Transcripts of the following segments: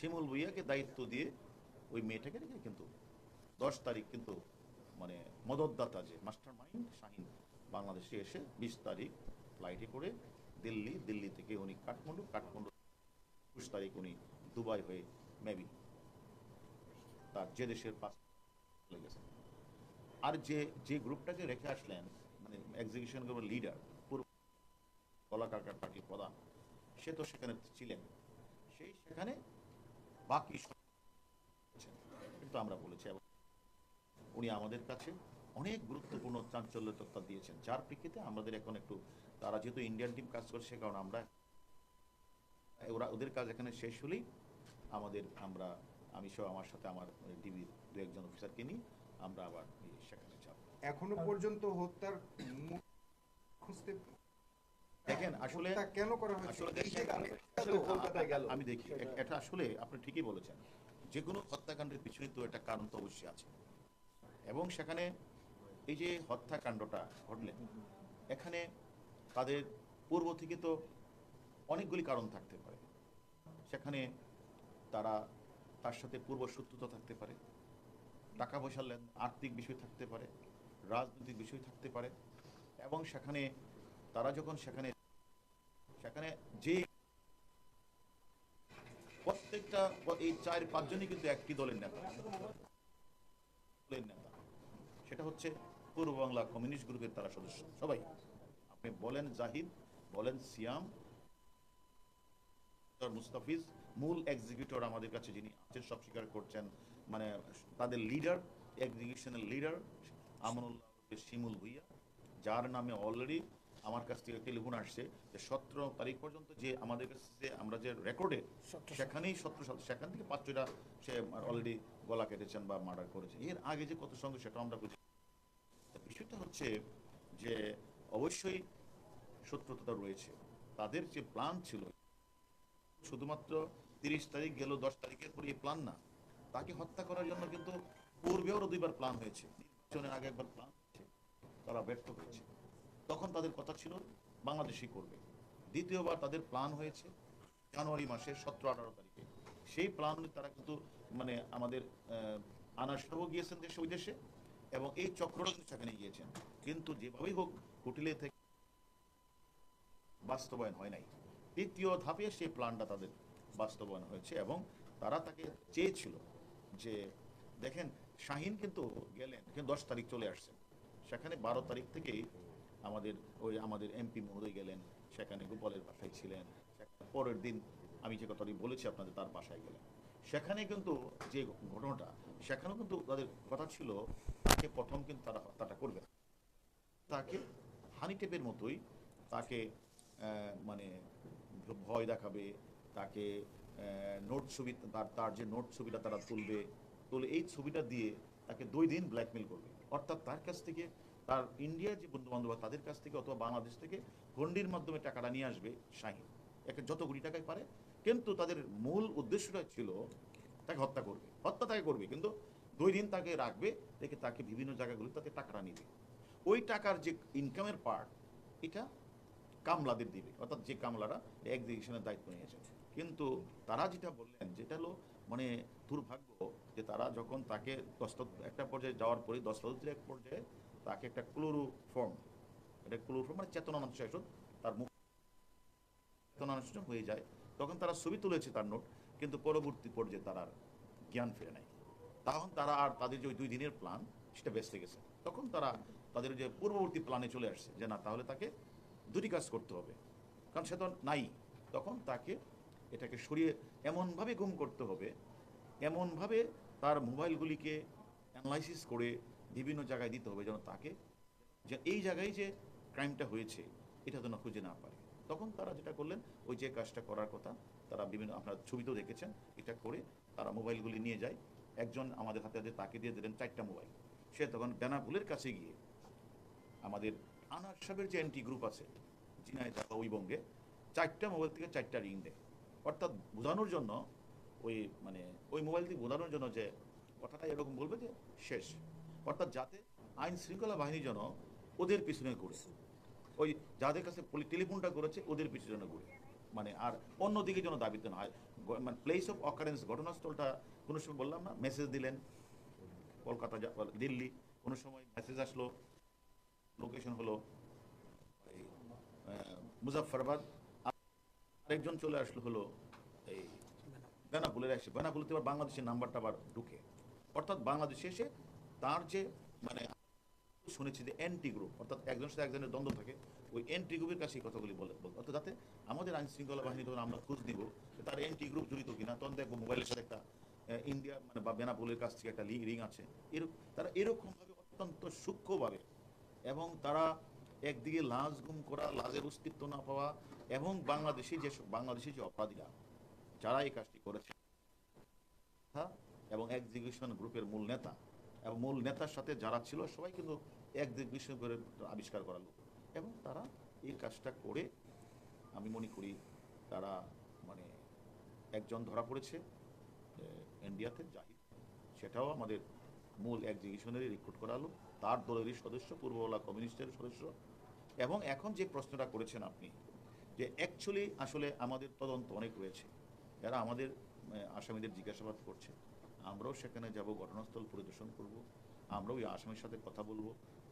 শিমুল ভুইয়াকে দায়িত্ব দিয়ে ওই মেয়েটাকে রেখে কিন্তু দশ তারিখ কিন্তু মানে মদতদাতা যে মাস্টার মাইন্ড শাহিন বাংলাদেশে এসে বিশ তারিখ ফ্লাইটে করে দিল্লি দিল্লি থেকে উনি কাঠমান্ডু কাঠমান্ডু একুশ তারিখ উনি দুবাই হয়ে মেবি তার যে দেশের পাস চলে গেছেন আর যে যে গ্রুপটাকে রেখে আসলেন মানে এক্সিকিউশন গ্রুপের লিডার পূর্ব কলাকার পার্টির প্রধান, সে তো সেখানে ছিলেন। সেই সেখানে বাকি কিন্তু আমরা বলেছি উনি আমাদের কাছে অনেক গুরুত্বপূর্ণ চাঞ্চল্য তথ্য দিয়েছেন, যার প্রেক্ষিতে আমাদের এখন একটু, তারা যেহেতু ইন্ডিয়ান টিম কাজ করছে, কারণে আমরা ওরা, ওদের কাজ এখানে শেষ হলেই আমাদের, আমরা, আমি সহ আমার সাথে আমার ডিবির দু একজন অফিসারকে নিয়ে আমরা আবার সেখানে যাব। এখনও পর্যন্ত হত্যার খুঁজতে আসলে কেন করা হয়েছে? আমি- দেখি। এটা আসলে আপনি ঠিকই বলেছেন। যে কোনো হত্যাকাণ্ডের পিছনে তো একটা কারণ তো অবশ্যই আছে। এবং সেখানে এই যে হত্যাকাণ্ডটা ঘটলেন এখানে তাদের পূর্ব থেকে তো অনেকগুলি কারণ থাকতে পারে। সেখানে তারা তার সাথে পূর্ব শত্রুতা থাকতে পারে। টাকা পয়সা লেন আর্থিক বিষয় থাকতে পারে রাজনৈতিক বিষয় থাকতে পারে। এবং সেখানে তারা যখন সেখানে সেখানে যে প্রত্যেকটা এই চার পাঁচজনই কিন্তু একটি দলের নেতা। সেটা হচ্ছে পূর্ব বাংলা কমিউনিস্ট গ্রুপের তারা সদস্য। সবাই, আপনি বলেন জাহিদ, বলেন সিয়াম মুস্তাফিজ, মূল এক্সিকিউটর আমাদের কাছে যিনি আছেন, সব স্বীকার করছেন মানে তাদের লিডার এক্সিকিউশনের লিডার আমনুল্লাহ শিমুল ভুইয়া, যার নামে অলরেডি আমার কাছ থেকে টেলিফোন আসছে যে সতেরো তারিখ পর্যন্ত যে আমাদের কাছে যে আমরা যে রেকর্ডে সেখানেই সতেরো সাল সেখান থেকে পাঁচ ছয়টা সে অলরেডি গলা কেটেছেন বা মার্ডার করেছেন। এর আগে যে কত সঙ্গে সেটা আমরা বুঝি। বিষয়টা হচ্ছে যে অবশ্যই শত্রুতা রয়েছে। তাদের যে প্ল্যান ছিল শুধুমাত্র তিরিশ তারিখ গেল দশ তারিখের পরে এই প্ল্যান না তাকে হত্যা করার জন্য কিন্তু পূর্বেও দুইবার প্ল্যান হয়েছে। নির্বাচনের আগে একবার প্ল্যান হয়েছে। তারা ব্যর্থ হয়েছে। তখন তাদের কথা ছিল, বাংলাদেশই করবে। দ্বিতীয়বার তাদের প্ল্যান হয়েছে, জানুয়ারি মাসের সতেরো, আঠারো তারিখে। সেই প্ল্যান তারা কিন্তু মানে আমাদের আনার সহ গিয়েছেন দেশে, ওই দেশে, এবং এই চক্রটা কিন্তু সেখানে গিয়েছেন। কিন্তু যেভাবেই হোক, হোটেলে থেকে বাস্তবায়ন হয় নাই। তৃতীয় ধাপে সেই প্ল্যানটা তাদের বাস্তবায়ন হয়েছে এবং তারা তাকে চেয়েছিল যে, দেখেন, শাহিন কিন্তু গেলেন দশ তারিখ চলে আসছেন। সেখানে বারো তারিখ থেকেই আমাদের ওই আমাদের এমপি মহোদয় গেলেন, সেখানে গোপালের বাসায় ছিলেন। পরের দিন আমি যে কথাটি বলেছি আপনাদের, তার বাসায় গেলেন। সেখানে কিন্তু যে ঘটনাটা, সেখানেও কিন্তু তাদের কথা ছিল, তাকে প্রথম কিন্তু তারা হত্যাটা করবে। তাকে হানি টেপের মতোই তাকে মানে ভয় দেখাবে, তাকে নোট ছবি, তার তার যে নোট ছবিটা তারা তুলবে, তুলে এই ছবিটা দিয়ে তাকে দুই দিন ব্ল্যাকমেল করবে। অর্থাৎ তার কাছ থেকে তার ইন্ডিয়ার যে বন্ধু বান্ধব তাদের কাছ থেকে অথবা বাংলাদেশ থেকে গন্ডির মাধ্যমে টাকাটা নিয়ে আসবে শাহিন। একে যত কোটি টাকায় পারে, কিন্তু তাদের মূল উদ্দেশ্যটা ছিল তাকে হত্যা করবে। হত্যা তাকে করবে, কিন্তু দুই দিন তাকে রাখবে, রেখে তাকে বিভিন্ন জায়গাগুলো তাকে টাকাটা নিবে। ওই টাকার যে ইনকামের পার্ট এটা কামলাদের দিবে। অর্থাৎ যে কামলারা এক্সিকিউশনের দায়িত্ব নিয়েছে কিন্তু তারা যেটা বললেন, যেটা হলো মানে দুর্ভাগ্য যে তারা যখন তাকে দস্ত একটা পর্যায়ে যাওয়ার পরে দস্তদের এক পর্যায়ে তাকে একটা ক্লোরো ফর্ম এটা ক্লোরো ফর্ম মানে চেতনানাশ তার মুখ চেতনানাশ হয়ে যায়। তখন তারা ছবি তুলেছে তার নোট, কিন্তু পরবর্তী পর্যায়ে তারা আর জ্ঞান ফিরে নেয় তখন তারা আর তাদের যে ওই দুই দিনের প্ল্যান সেটা বেঁচে গেছে। তখন তারা তাদের যে পূর্ববর্তী প্ল্যানে চলে আসছে, যে না, তাহলে তাকে দুটি কাজ করতে হবে। কারণ সে তো নাই। তখন তাকে এটাকে সরিয়ে এমনভাবে গুম করতে হবে, এমনভাবে তার মোবাইলগুলিকে অ্যানালাইসিস করে বিভিন্ন জায়গায় দিতে হবে যেন তাকে যে এই জায়গায় যে ক্রাইমটা হয়েছে, এটা যেন খুঁজে না পারে তখন তারা যেটা করলেন, ওই যে কাজটা করার কথা, তারা বিভিন্ন, আপনার ছবিতেও দেখেছেন, এটা করে তারা মোবাইলগুলি নিয়ে যায়। একজন আমাদের হাতে হাতে তাকে দিয়ে দিলেন চারটা মোবাইল সে তখন বেনাপুলের কাছে গিয়ে আমাদের আনার সাহেবের যে এন্টি গ্রুপ আছে, ঝিনাইদহ ওই বঙ্গে চারটা মোবাইল থেকে চারটা রিং দেয়। অর্থাৎ বোঝানোর জন্য ওই মানে ওই মোবাইল থেকে বোঝানোর জন্য যে কথাটা এরকম বলবে যে শেষ। অর্থাৎ যাতে আইন শৃঙ্খলা বাহিনী যেন ওদের পিছনে ঘুরে। ওই যাদের কাছে টেলিফোনটা করেছে, ওদের পিছনে ঘুরে। মানে আর অন্যদিকে যেন দাবিতে না হয়। মানে প্লেস অফ অকারেন্স ঘটনাস্থলটা কোনো সময় বললাম না মেসেজ দিলেন। কলকাতা দিল্লি। কোনো সময় মেসেজ আসলো। লোকেশন হলো মুজাফফরাবাদ। আরেকজন চলে আসলো হলো এই বেনাপুলের আসে বেনাপুলতে আবার বাংলাদেশের নাম্বারটা আবার ঢুকে। অর্থাৎ বাংলাদেশে এসে তার যে মানে শুনেছি যে এন্টি গ্রুপ অর্থাৎ একজনের সাথে একজনের দ্বন্দ্ব থাকে, ওই এন্টি গ্রুপের কাছে এই কথাগুলি বলে অর্থাৎ যাতে আমাদের আইন শৃঙ্খলা বাহিনী যখন আমরা খোঁজ নিব তার এন্টি গ্রুপ জড়িত কিনা, তখন দেখব মোবাইলের সাথে একটা ইন্ডিয়া মানে বা বেনাপুলের কাছ থেকে একটা রিং আছে। এরকম তারা এরকমভাবে অত্যন্ত সূক্ষ্মভাবে এবং তারা একদিকে লাজ গুম করা লাজের অস্তিত্ব না পাওয়া এবং বাংলাদেশি যে বাংলাদেশি যে অপরাধীরা, যারা এই কাজটি করেছে, এবং এক্সিকিউশন গ্রুপের মূল নেতা এবং মূল নেতার সাথে যারা ছিল, সবাই কিন্তু এক্সিকিউশন করে আবিষ্কার করা লোক। এবং তারা এই কাজটা করে, আমি মনে করি তারা মানে একজন ধরা পড়েছে ইন্ডিয়াতে জাহিদ। সেটাও আমাদের মূল এক্সিকিউশনেরই রিক্রুট করা লোক, তার দলেরই সদস্য পূর্ববালা কমিউনিস্টের সদস্য। এবং এখন যে প্রশ্নটা করেছেন আপনি, যে অ্যাকচুয়ালি আসলে আমাদের তদন্ত অনেক রয়েছে। যারা আমাদের আসামিদের জিজ্ঞাসাবাদ করছে আমরাও সেখানে যাব, ঘটনাস্থল পরিদর্শন করব, আমরাও ওই আসামির সাথে কথা বলব,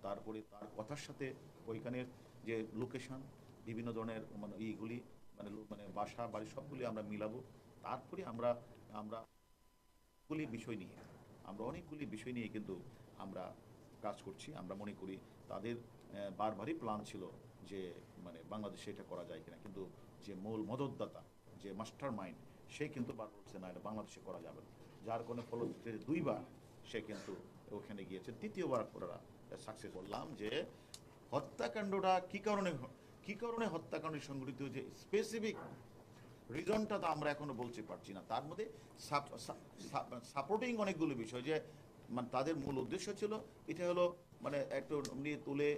তারপরে তার কথার সাথে ওইখানের যে লোকেশান বিভিন্ন ধরনের মানে এইগুলি মানে মানে বাসা, বাড়ি সবগুলি আমরা মিলাবো, তারপরে আমরা আমরা গুলি বিষয় নিয়ে, আমরা অনেকগুলি বিষয় নিয়ে কিন্তু আমরা কাজ করছি, আমরা মনে করি তাদের বারবারই প্ল্যান ছিল যে মানে বাংলাদেশে এটা করা যায় কিনা, কিন্তু যে মূল মদতদাতা, যে মাস্টার মাইন্ড সে কিন্তু বার করছে না, এটা বাংলাদেশে করা যাবে না। যার কোনো ফলশ্রুতিতে দুইবার সে কিন্তু ওখানে গিয়েছে তৃতীয়বার ওরা সাকসেস বললাম যে হত্যাকাণ্ডটা কী কারণে কী কারণে হত্যাকাণ্ড সংঘটিত হয়েছে স্পেসিফিক রিজনটা তো আমরা এখনও বলতে পারছি না। তার মধ্যে সাপোর্টিং অনেকগুলো বিষয় যে মানে তাদের মূল উদ্দেশ্য ছিল, এটা হলো মানে একটু নিয়ে তুলে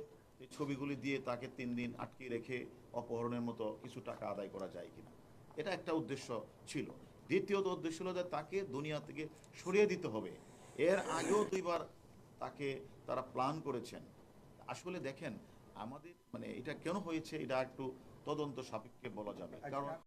ছবিগুলি দিয়ে তাকে তিন দিন আটকে রেখে অপহরণের মতো কিছু টাকা আদায় করা যায় কিনা। এটা একটা উদ্দেশ্য ছিল। দ্বিতীয়ত উদ্দেশ্য হলো যে তাকে দুনিয়া থেকে সরিয়ে দিতে হবে। এর আগেও দুইবার তাকে তারা প্ল্যান করেছেন। আসলে দেখেন, আমাদের মানে এটা কেন হয়েছে, এটা একটু তদন্ত সাপেক্ষে বলা যাবে। কারণ